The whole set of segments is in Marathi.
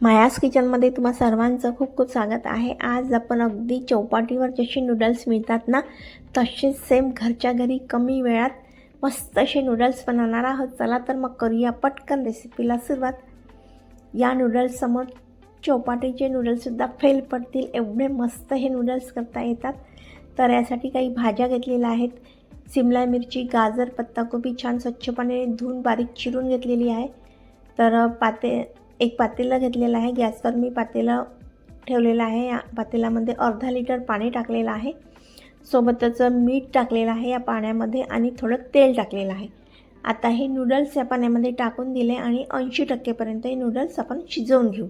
मायास किचनमध्ये तुम्हा सर्वांचं खूप खूप स्वागत आहे. आज आपण अगदी चौपाटीवर जसे नूडल्स मिळतात ना तसेच सेम घरच्या घरी कमी वेळात मस्त असे नूडल्स बनवणार आहोत. चला तर मग करूया पटकन रेसिपीला सुरुवात. या नूडल्ससमोर चौपाटीचे नूडल्ससुद्धा फेल पडतील. एवढे मस्त हे नूडल्स करता येतात. तर यासाठी काही भाज्या घेतलेल्या आहेत. सिमला मिरची गाजर पत्ताकोबी छान स्वच्छपणे धुवून बारीक चिरून घेतलेली आहे. तर पाते एक पातेलं घेतलेलं आहे. गॅसवर मी पातेलं ठेवलेलं आहे. या पातेल्यामध्ये अर्धा लिटर पाणी टाकलेलं आहे. सोबतच मीठ टाकलेलं आहे या पाण्यामध्ये आणि थोडं तेल टाकलेलं आहे. आता हे नूडल्स या पाण्यामध्ये टाकून दिले आणि ऐंशी टक्केपर्यंत हे नूडल्स आपण शिजवून घेऊ.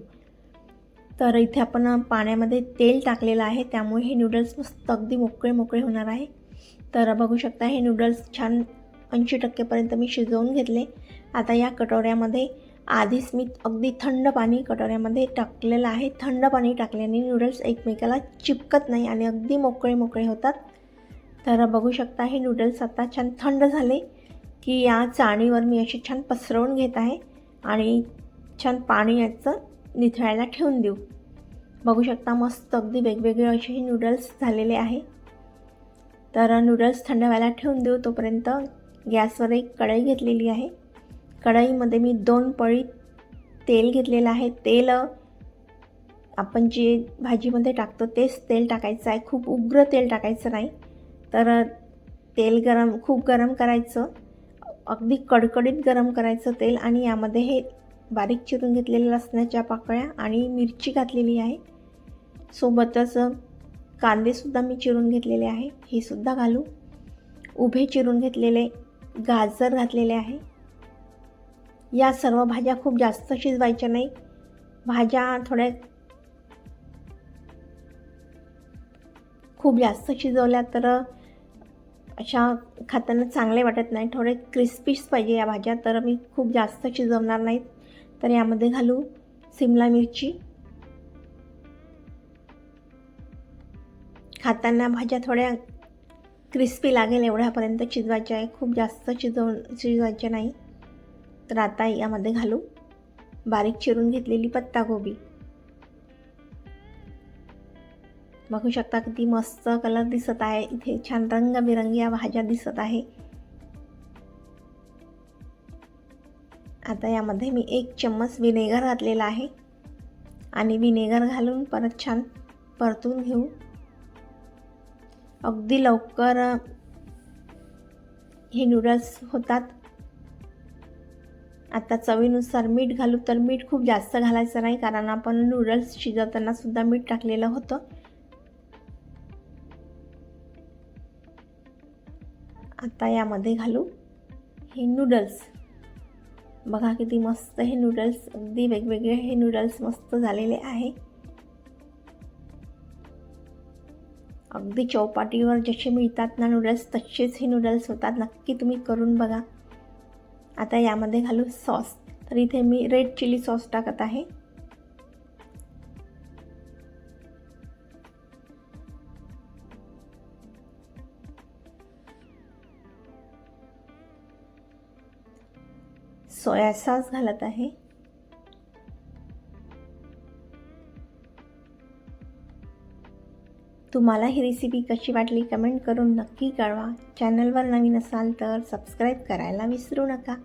तर इथे आपण पाण्यामध्ये तेल टाकलेलं आहे. त्यामुळे हे नूडल्स मस्त अगदी मोकळे मोकळे होणार आहे. तर बघू शकता हे नूडल्स छान ऐंशी टक्केपर्यंत मी शिजवून घेतले. आता या कटोऱ्यामध्ये आधीच मी अगदी थंड पाणी कटोऱ्यामध्ये टाकलेलं आहे. थंड पाणी टाकल्याने नूडल्स एकमेकाला चिपकत नाही आणि अगदी मोकळे मोकळे होतात. तर बघू शकता हे नूडल्स आता छान थंड झाले की या चाळणीवर मी असे छान पसरवून घेत आहे आणि छान पाणी याचं निथळायला ठेवून देऊ. बघू शकता मस्त अगदी वेगवेगळे असे हे नूडल्स झालेले आहे. तर नूडल्स थंड व्हायला ठेवून देऊ तोपर्यंत गॅसवर एक कढई घेतलेली आहे. कढईमध्ये मी दोन पळी तेल घेतलेलं आहे. तेल आपण जे भाजीमध्ये टाकतो तेच तेल टाकायचं आहे. खूप उग्र तेल टाकायचं नाही. तर तेल गरम खूप गरम करायचं. अगदी कडकडीत गरम करायचं तेल आणि यामध्ये हे बारीक चिरून घेतलेल्या लसणाच्या पाकळ्या आणि मिरची घातलेली आहे. सोबतच कांदेसुद्धा मी चिरून घेतलेले आहे. हे सुद्धा घालू. उभे चिरून घेतलेले गाजर घातलेले आहे. या सर्व भाज्या खूप जास्त शिजवायच्या नाही. भाज्या थोड्या खूप जास्त शिजवल्या तर अशा खाताना चांगले वाटत नाही. थोडे क्रिस्पीच पाहिजे या भाज्या तर मी खूप जास्त शिजवणार नाहीत. तर यामध्ये घालू सिमला मिरची. खाताना भाज्या थोड्या क्रिस्पी लागेल एवढ्यापर्यंत शिजवायच्या आहे. खूप जास्त शिजव शिजवायच्या नाही. तर आता यामध्ये घालू बारीक चिरून घेतलेली पत्ताकोबी. बघू शकता किती मस्त कलर दिसत आहे. इथे छान रंगबिरंगी या भाज्या दिसत आहे. आता यामध्ये मी एक चम्मच विनेगर घातलेला आहे. आणि विनेगर घालून परत छान परतून घेऊ. अगदी लवकर हे नूडल्स होतात. आता चवीनुसार मीठ घालू तर मीठ खूप जास्त घालायचं नाही कारण आपण नूडल्स शिजवताना सुद्धा मीठ टाकलेलं होतं. आता यामध्ये घालू हे नूडल्स बघा किती मस्त हे नूडल्स अगदी वेगवेगळे हे नूडल्स मस्त झालेले आहे. अगदी चौपाटीवर जसे मिळतात ना नूडल्स तसेच हे नूडल्स होतात. नक्की तुम्ही करून बघा. आता यामध्ये घालू सॉस. तर इथे मी रेड चिली सॉस टाकत आहे. सोया सॉस घालत आहे. तुम्हाला ही रेसिपी कशी वाटली कमेंट करून नक्की कळवा. चॅनलवर नवीन असाल तर सबस्क्राईब करायला विसरू नका.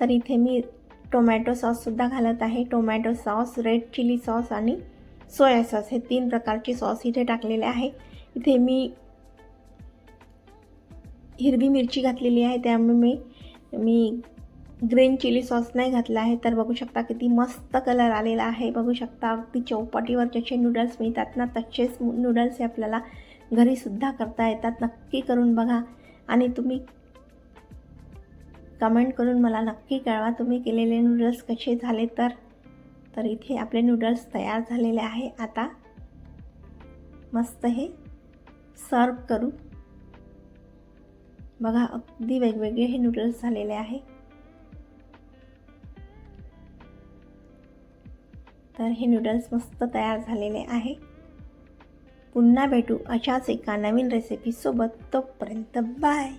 तर इथे मी टोमॅटो सॉससुद्धा घालत आहे. Tomato sauce red chilli sauce आणि सोया सॉस हे तीन प्रकारचे सॉस इथे टाकलेले आहे. इथे मी हिरवी मिरची घातलेली आहे. त्यामुळे मी मी ग्रीन चिली सॉस नाही घातला आहे तर बघू शकता किती मस्त कलर आलेला आहे. बघू शकता अगदी चौपाटीवर जसे नूडल्स मिळतात ना तसेच नूडल्स हे आपल्याला घरीसुद्धा करता येतात. नक्की करून बघा. आणि तुम्ही कमेंट करून मला नक्की कळवा तुम्ही केलेले नूडल्स कसे झाले तर. तर इथे आपले नूडल्स तयार झालेले आहे. आता मस्त हे सर्व करू. बघा अगदी वेगवेगळे हे नूडल्स झालेले आहे. तर हे नूडल्स मस्त तयार झालेले आहे. पुन्हा भेटू अशाच एका नवीन रेसिपीसोबत तोपर्यंत बाय